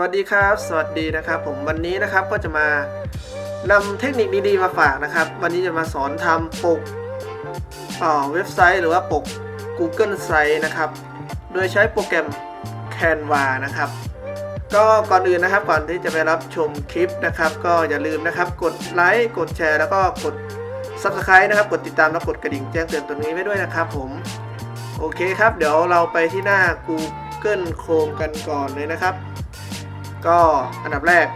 วัสดีครับ สวัสดีนะครับ ผมวันนี้นะครับก็จะมานำเทคนิคดีๆมาฝากนะครับ วันนี้จะมาสอนทำปกเอ่อเว็บไซต์หรือว่าปก Google Site นะครับ โดยใช้โปรแกรม Canva นะครับ ก็ก่อนอื่นนะครับก่อนที่จะไปรับชมคลิปนะครับ ก็อย่าลืมนะครับ กดไลค์กดแชร์แล้วก็กด Subscribe นะครับ กดติดตามแล้วกดกระดิ่งแจ้งเตือนตัวนี้ไว้ด้วยนะครับ ผมโอเคครับ เดี๋ยวเราไปที่หน้า Google Chrome กันก่อนเลยนะครับ ก็อันดับแรก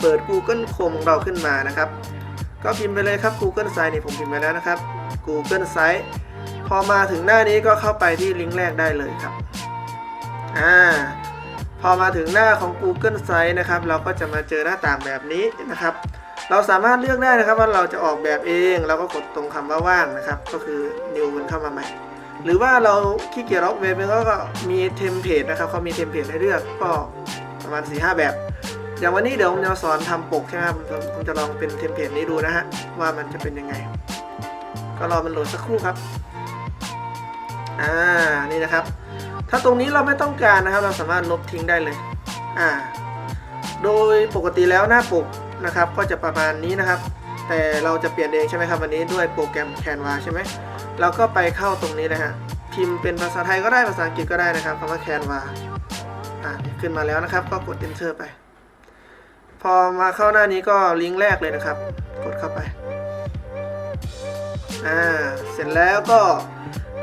เปิด Google Chrome ของเราขึ้นมานะครับ ก็พิมพ์ไปเลยครับ Google Site นี่ผมพิมพ์ไปแล้วนะครับ Google Site พอมาถึงหน้านี้ก็เข้าไปที่ลิงก์แรกได้เลยครับอ่าพอมาถึงหน้าของ Google Site นะครับ เราก็จะมาเจอหน้าต่างแบบนี้นะครับ เราสามารถเลือกได้นะครับว่าเราจะออกแบบเองเราก็กดตรงคำว่าว่างนะครับ ก็คือ new มันเข้ามาใหม่ หรือว่าเราขี้เกียจออกแบบก็มีเทมเพลตนะครับเขามีเทมเพลตให้เลือกก็ ประมาณ 4-5 แบบ อย่างวันนี้เดี๋ยวผมจะสอนทำปกใช่ไหมครับผมผมจะลองเป็นเทมเพลตนี้ดูนะฮะว่ามันจะเป็นยังไง ก็รอมันโหลดสักครู่ครับอ่านี่นะครับ ถ้าตรงนี้เราไม่ต้องการนะครับ เราสามารถลบทิ้งได้เลยอ่าโดยปกติแล้วหน้าปกนะครับ ก็จะประมาณนี้นะครับ แต่เราจะเปลี่ยนเองใช่ไหมครับวันนี้ด้วยโปรแกรม Canva ใช่ไหมเราก็ไปเข้าตรงนี้นะฮะพิมพ์เป็นภาษาไทยก็ได้ภาษาอังกฤษก็ได้นะครับคำว่า Canva อ่าขึ้นมาแล้วนะครับ ก็กด enter ไป พอมาเข้าหน้านี้ก็ลิงก์แรกเลยนะครับ กดเข้าไปอ่าเสร็จแล้วก็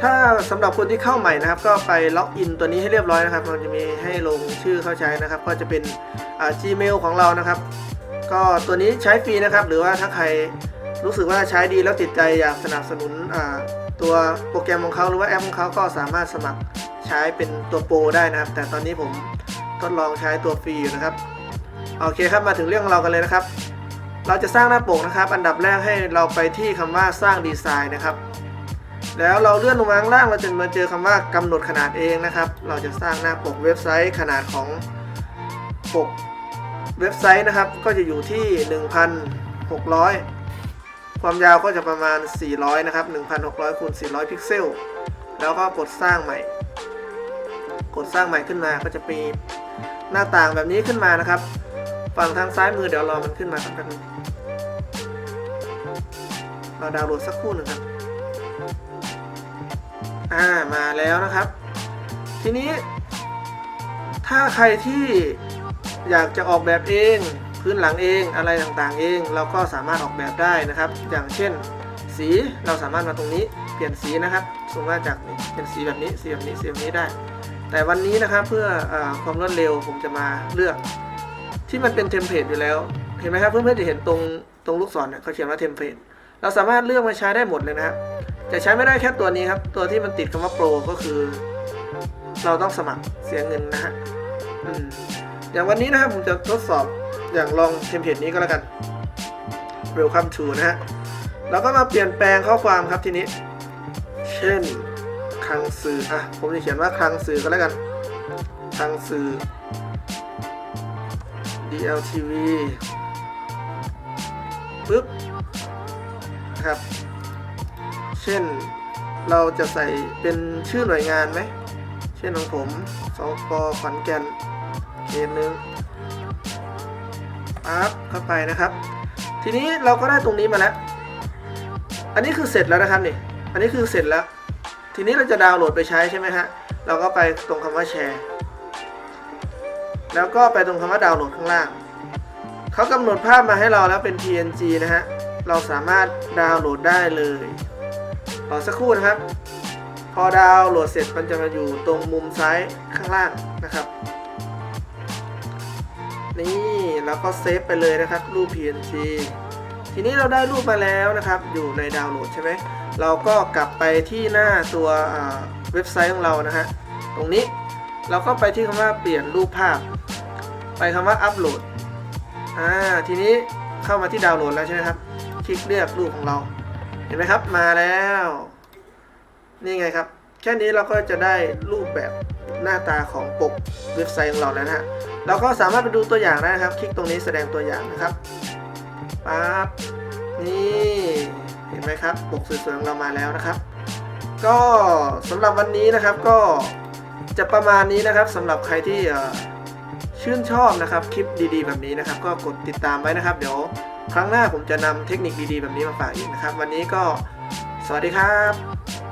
ถ้าสำหรับคนที่เข้าใหม่นะครับ ก็ไปล็อกอินตัวนี้ให้เรียบร้อยนะครับ มันจะมีให้ลงชื่อเข้าใช้นะครับ ก็จะเป็นอ่า Gmail ของเรานะครับ ก็ตัวนี้ใช้ฟรีนะครับ หรือว่าถ้าใครรู้สึกว่าใช้ดีแล้วติดใจอยากสนับสนุนอ่าตัวโปรแกรมของเขาหรือว่าแอปของเขาก็สามารถสมัคร ใช้เป็นตัวโปรได้นะครับ แต่ตอนนี้ผมทดลองใช้ตัวฟรีอยู่นะครับ โอเคครับมาถึงเรื่องเรากันเลยนะครับ เราจะสร้างหน้าปกนะครับ อันดับแรกให้เราไปที่คำว่าสร้างดีไซน์นะครับ แล้วเราเลื่อนลงมาข้างล่างเราจะมาเจอคำว่ากำหนดขนาดเองนะครับ เราจะสร้างหน้าปกเว็บไซต์ขนาดของปกเว็บไซต์นะครับ ก็จะอยู่ที่ 1,600 ความยาวก็จะประมาณ 400 นะครับ 1,600คูณ400 พิกเซล แล้วก็กดสร้างใหม่ กดสร้างใหม่ขึ้นมาก็จะมีหน้าต่างแบบนี้ขึ้นมานะครับ ฝั่งทางซ้ายมือเดี๋ยวรอมันขึ้นมาสักแป๊บนึงเราดาวน์โหลดสักครู่หนึ่งครับอ่ามาแล้วนะครับ ทีนี้ ถ้าใครที่อยากจะออกแบบเองพื้นหลังเองอะไรต่างๆเอง เราก็สามารถออกแบบได้นะครับ อย่างเช่น สีเราสามารถมาตรงนี้เปลี่ยนสีนะครับสมมติว่าจากนี้เป็นสีแบบนี้สีแบบนี้สีแบบนี้ได้ แต่วันนี้นะครับเพื่ออความรวดเร็วผมจะมาเลือกที่มันเป็นเทมเพลตอยู่แล้ว เห็นไหมครับเพื่อนๆจะเห็นตรงตรงลูกศรเนี่ยเขาเขียนว่าเทมเพลตเราสามารถเลือกมาใช้ได้หมดเลยนะครับจะใช้ไม่ได้แค่ตัวนี้ครับ ตัวที่มันติดคำว่าโปรก็คือ เราต้องสมัครเสียเงินนะฮะออย่างวันนี้นะครับผมจะทดสอบอย่างลองเทมเพลตนี้ก็แล้วกัน Welcome to นะฮะเราก็มาเปลี่ยนแปลงข้อความครับทีนี้ เช่น คลังสื่ออะผมจะเขียนว่าคลังสื่อก็แล้วกันคลังสื่อ DLTV ปึ๊บครับ เช่นเราจะใส่เป็นชื่อหน่วยงานไหม เช่นของผมสปขอนแก่นเขตหนึ่งปั๊บเข้าไปนะครับ ทีนี้เราก็ได้ตรงนี้มาแล้ว อันนี้คือเสร็จแล้วนะครับนี่ อันนี้คือเสร็จแล้ว ทีนี้เราจะดาวน์โหลดไปใช้ใช่ไหมฮะ เราก็ไปตรงคำว่าแชร์ แล้วก็ไปตรงคำว่าดาวน์โหลดข้างล่าง เขากำหนดภาพมาให้เราแล้วเป็น PNG นะฮะ เราสามารถดาวน์โหลดได้เลยรอสักครู่นะครับ พอดาวน์โหลดเสร็จมันจะมาอยู่ตรงมุมซ้ายข้างล่างนะครับ นี่แล้วก็เซฟไปเลยนะครับรูป PNG ทีนี้เราได้รูปมาแล้วนะครับ อยู่ในดาวน์โหลดใช่ไหม เราก็กลับไปที่หน้าตัวเว็บไซต์ของเรานะฮะ ตรงนี้เราก็ไปที่คำว่าเปลี่ยนรูปภาพ ไปคำว่าอัปโหลดอ่าทีนี้เข้ามาที่ดาวน์โหลดแล้วใช่ไหมครับ คลิกเลือกรูปของเรา เห็นไหมครับ มาแล้ว นี่ไงครับ แค่นี้เราก็จะได้รูปแบบหน้าตาของปกเว็บไซต์ของเราแล้วนะฮะ เราก็สามารถไปดูตัวอย่างได้นะครับ คลิกตรงนี้แสดงตัวอย่างนะครับ ปั๊บ นี่ นไหมครับปกสวยๆของเรามาแล้วนะครับ ก็สำหรับวันนี้นะครับก็จะประมาณนี้นะครับสำหรับใครที่ชื่นชอบนะครับคลิปดีๆ แบบนี้นะครับ ก็กดติดตามไว้นะครับ เดี๋ยวครั้งหน้าผมจะนำเทคนิคดีๆ แบบนี้มาฝากอีกนะครับ วันนี้ก็สวัสดีครับ